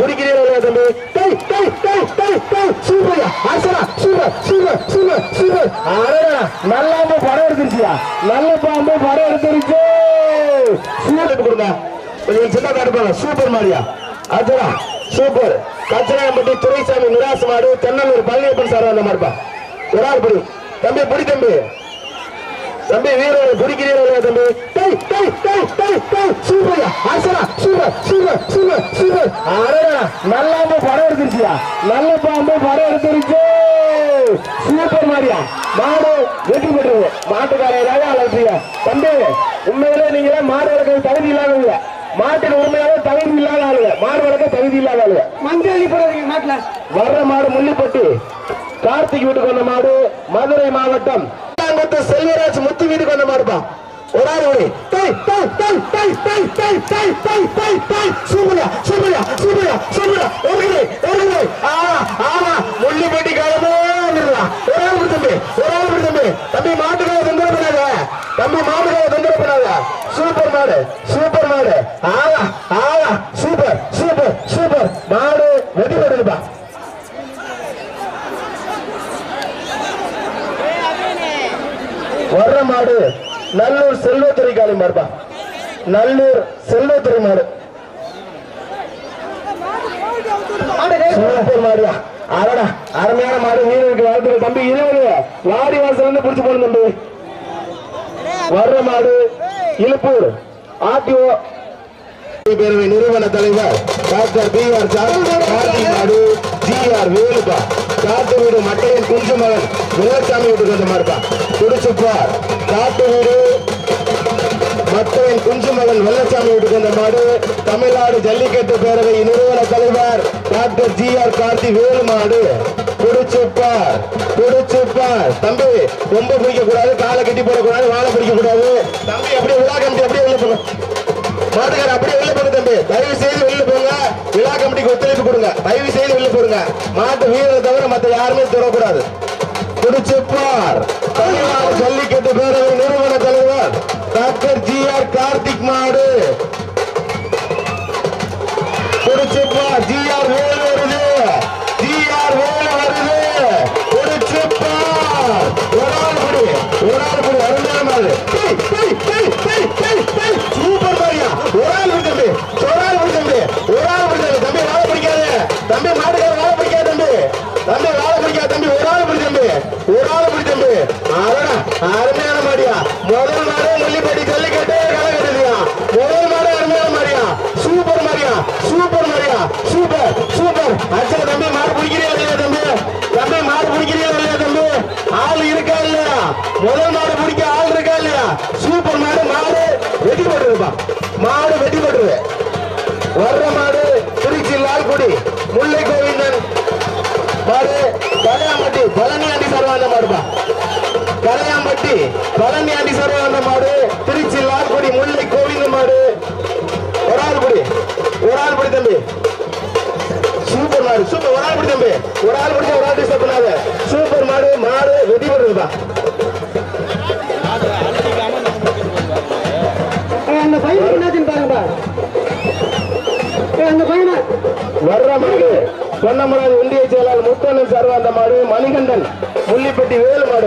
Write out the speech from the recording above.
குடிக்கிறீர்களா தம்பி? டேய் டேய் டேய் டேய் டேய். சூப்பர்யா. ஆசரா சூப்பர் சூப்பர் சூப்பர் சூப்பர். அடடா நல்ல படம் எடுத்துருச்சியா நல்ல பாம்பு படம் எடுத்துருச்சு சூப்பர் கொடுங்க. கொஞ்சம் சின்ன காட்டுப்பாங்க சூப்பர் மாரியா. அதுடா சூப்பர். கச்சராயம்பட்டி துரைசாமி நிராச மாடு தென்னலூர் பழனியப்பன் சார் அந்த மாதிரிப்பா ஒரு ஆள் படி. தம்பி படி தம்பி. தம்பி வீரரை பிடிக்கிறீர்களா தம்பி? டேய் டேய் டேய் டேய் டேய். சூப்பர்யா. ஆசரா சூப்பர் சூப்பர் சூப்பர். சூப்பர் அடடா நல்ல பாம்பு படம் எடுத்துருச்சியா? நல்ல பாம்பு படம் எடுத்துருச்சு. சூப்பர் மாரியா? மாடு வெற்றி பெற்றது. மாட்டுக்காரராக அழைச்சியா தம்பி உண்மையிலே நீங்க மாடு வளர்க்க தகுதி இல்லாதவங்க. மாட்டின் உண்மையாவே தகுதி இல்லாத ஆளுங்க. மாடு வளர்க்க தகுதி இல்லாத ஆளுங்க. மஞ்சள் போடாதீங்க மாட்டுல. வர்ற மாடு முள்ளிப்பட்டி கார்த்திக் வீட்டுக்கு வந்த மாடு மதுரை மாவட்டம். செல்வராஜ் முத்து வீட்டுக்கு வந்த மாடுப்பா. ஒரு ஆள் ஓடி. தம்பி மாட்டுக்காக தொந்தரவு பண்ணாத சூப்பர் மாடு சூப்பர் மாடு. ஆவா ஆவா சூப்பர் சூப்பர் சூப்பர். மாடு வெடி போடுப்பா வர்ற மாடு நல்லூர் செல்வத்துறை காலி மாடுப்பா நல்லூர் செல்வத்துறை மாடு. சூப்பர் மாடியா அடடா அருமையான மாடு. வீரருக்கு வாழ்த்துக்கள். தம்பி இருபது வாடி வாசல் இருந்து பிடிச்சு போன தம்பி. வர்ற மாடு இழுப்பூர் ஆர்டிஓ பேரவை நிறுவன தலைவர் டாக்டர் பி ஆர் நாடு ஜி ஆர் வேலுப்பா. காட்டு வீடு மட்டையின் குஞ்சு மகன் வெள்ளச்சாமி வீட்டுக்கு வந்த மாதிரிப்பா துடிச்சுப்பார் காட்டு வீடு மட்டையின் குஞ்சு மகன் வெள்ளச்சாமி வீட்டுக்கு வந்த மாடு. தமிழ்நாடு ஜல்லிக்கட்டு பேரவை நிறுவன தலைவர் doctor G R Karthi Velu மாடு துடிச்சுப்பார் துடிச்சுப்பார் தம்பி ரொம்ப பிடிக்க கூடாது காலை கட்டி போடக்கூடாது வாழை பிடிக்க கூடாது தம்பி அப்படியே விழா கமிட்டி அப்படியே உள்ள போங்க. மாட்டுக்கார அப்படியே வெளில போங்க தம்பி. தயவு செய்து வெளில போங்க. விழா கமிட்டிக்கு ஒத்துழைப்பு கொடுங்க. தயவு செய்து வெளில போடுங்க. மாட்டு வீரரை தவிர மத்த யாருமே தொடக்கூடாது. புடிச்சுப்பார். தமிழ்நாடு ஜல்லிக்கட்டு பேரவை நிறுவன தலைவர் டாக்டர் ஜி ஆர் கார்த்திக் மாடு. கூடி முல்லை கோவிந்தன் பாரு கலையாம்பட்டி பழனி ஆண்டி சர்வாந்த மாடுப்பா கலையாம்பட்டி பழனி ஆண்டி சர்வாந்த மாடு திருச்சி லால்குடி முல்லை கோவிந்தன் மாடு ஒரு ஆள் குடி ஒரு ஆள் குடி தம்பி. சூப்பர் மாடு சூப்பர் ஒரு ஆள் குடி தம்பி. ஒரு ஆள் குடிச்சா ஒரு ஆள் டிஸ்டர்ப் பண்ணாத. சூப்பர் மாடு மாடு வெடி போடுறதுப்பா அந்த பையனுக்கு என்னாச்சுன்னு பாருங்கப்பா. அந்த பையனை வர்ற மாடு பொன்னமராஜ் ஒன்றிய செயலாளர் முத்தண்ணன் சர்வாந்த மாடு மணிகண்டன் முள்ளிப்பட்டி வேலு மாடு